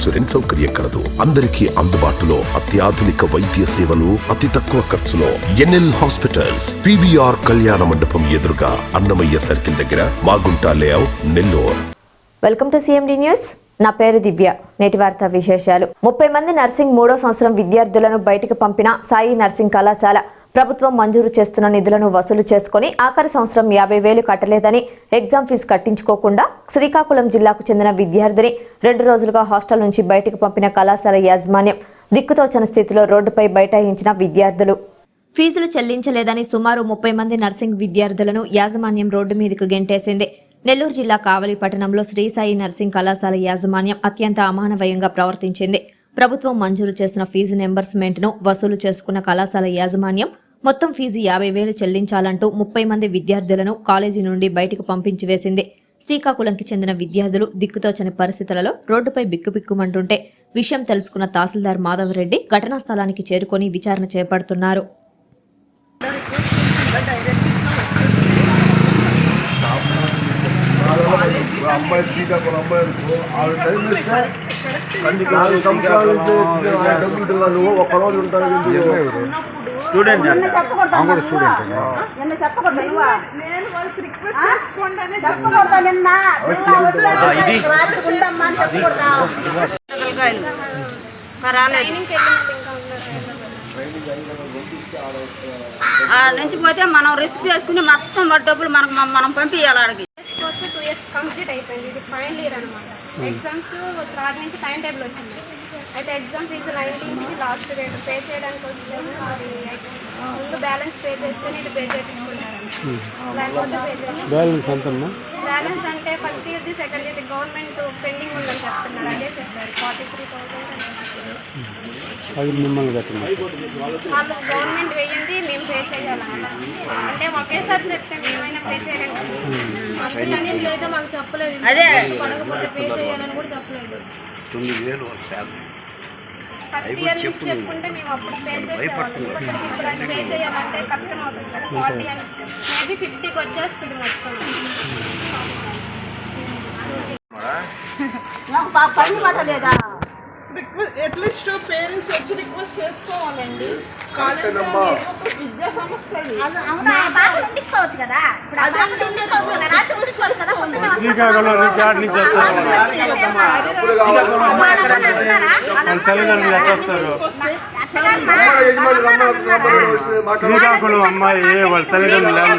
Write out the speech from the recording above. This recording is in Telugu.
ఇన్సూరెన్స్ సౌకర్యం కలదు. అందరికీ అందుబాటులో అత్యాధునిక వైద్య సేవలు అతి తక్కువ ఖర్చులో. ఎన్ఎల్ హాస్పిటల్స్ పివిఆర్ కళ్యాణ మండపం ఎదురుగా అన్నమయ్య సర్కిల్ దగ్గర Magunta layout Nellore. Welcome to CMD news. నా పేరు దివ్య. నేటి వార్త విశేషాలు. ముప్పై మంది నర్సింగ్ మూడో సంవత్సరం విద్యార్థులను బయటకు పంపిన సాయి నర్సింగ్ కళాశాల. ప్రభుత్వం మంజూరు చేస్తున్న నిధులను వసూలు చేసుకుని ఆఖరి సంవత్సరం యాభై వేలు కట్టలేదని ఎగ్జామ్ ఫీజు కట్టించుకోకుండా శ్రీకాకుళం జిల్లాకు చెందిన విద్యార్థిని రెండు రోజులుగా హాస్టల్ నుంచి బయటకు పంపిన కళాశాల యాజమాన్యం దిక్కుతోచన స్థితిలో రోడ్డుపై బైఠాయించిన విద్యార్థులు. ఫీజులు చెల్లించలేదని సుమారు ముప్పై మంది నర్సింగ్ విద్యార్థులను యాజమాన్యం రోడ్డు మీదకు గెంటేసింది. నెల్లూరు జిల్లా కావలి పట్టణంలో శ్రీసాయి నర్సింగ్ కళాశాల యాజమాన్యం అత్యంత అమానవయంగా ప్రవర్తించింది. ప్రభుత్వం మంజూరు చేసిన ఫీజు నెంబర్స్మెంట్ను వసూలు చేసుకున్న కళాశాల యాజమాన్యం మొత్తం ఫీజు యాభై వేలు చెల్లించాలంటూ ముప్పై మంది విద్యార్థులను కాలేజీ నుండి బయటకు పంపించి వేసింది. శ్రీకాకుళంకి చెందిన విద్యార్థులు దిక్కుతోచని పరిస్థితులలో రోడ్డుపై బిక్కుబిక్కుమంటుంటే విషయం తెలుసుకున్న తహసీల్దార్ మాధవరెడ్డి ఘటనా స్థలానికి చేరుకొని విచారణ చేపడుతున్నారు. అమ్మాయి శ్రీకాకుళం అమ్మాయి అనుకో ఆవిడ టైం ఇస్తే నాలుగు సంవత్సరాలు డబ్బులు ఒక్క రోజు? స్టూడెంట్ కూడా స్టూడెంట్. నుంచి పోతే మనం రిస్క్ చేసుకుని మొత్తం డబ్బులు మనకు మనం పంపించాలి ఆడికి. ఇయర్స్ కంప్లీట్ అయిపోయింది. ఇది ఫైనల్ ఇయర్ అనమాట ఎగ్జామ్స్ థర్డ్ నుంచి టైం టేబుల్ వచ్చింది. అయితే ఎగ్జామ్ ఫీజు నైన్టీన్కి లాస్ట్ డేట్ పే చేయడానికి వస్తే అది ముందు బ్యాలెన్స్ పే చేస్తేనే ఇది పే ఎంతమ్మా బ్యాలెన్స్ అంటే ఫస్ట్ ఇయర్ది సెకండ్ ఇయర్ది గవర్నమెంట్ పెండింగ్ ఉందని చెప్తున్నారు. అదే అది మిమ్మల్ని కట్టండి వాళ్ళు గవర్నమెంట్ వేయండి మేము పే చేయాలన్నమాట. అంటే ఒకేసారి చెప్తే మేమైనా పే మాకు చెప్పలేదు. అదే. పడకపోతే పే చేయాలని కూడా చెప్పలేదు. తొమ్మిది వేలు ఫస్ట్ ఇయర్ నుంచి చెప్పుకుంటే మేము అప్పుడు పే చేసేవాళ్ళం. పే చేయాలంటే కష్టం అవుతుంది సార్. ఫార్టీ అని మేబీ ఫిఫ్టీకి వచ్చేస్తుంది మొత్తం. పని పట్టలేదా అట్లీస్ట్ పేరెంట్స్ వచ్చి రిక్వెస్ట్ చేసుకోవాలండి కాలేజ్ విద్యా సంస్థ ఉండించుకోవచ్చు కదా. శ్రీకాకుళం నుంచి ఆడ నుంచి వస్తారు వాళ్ళ తల్లిదండ్రులు ఎట్లా వస్తారు శ్రీకాకుళం అమ్మాయి వాళ్ళ తల్లిదండ్రులు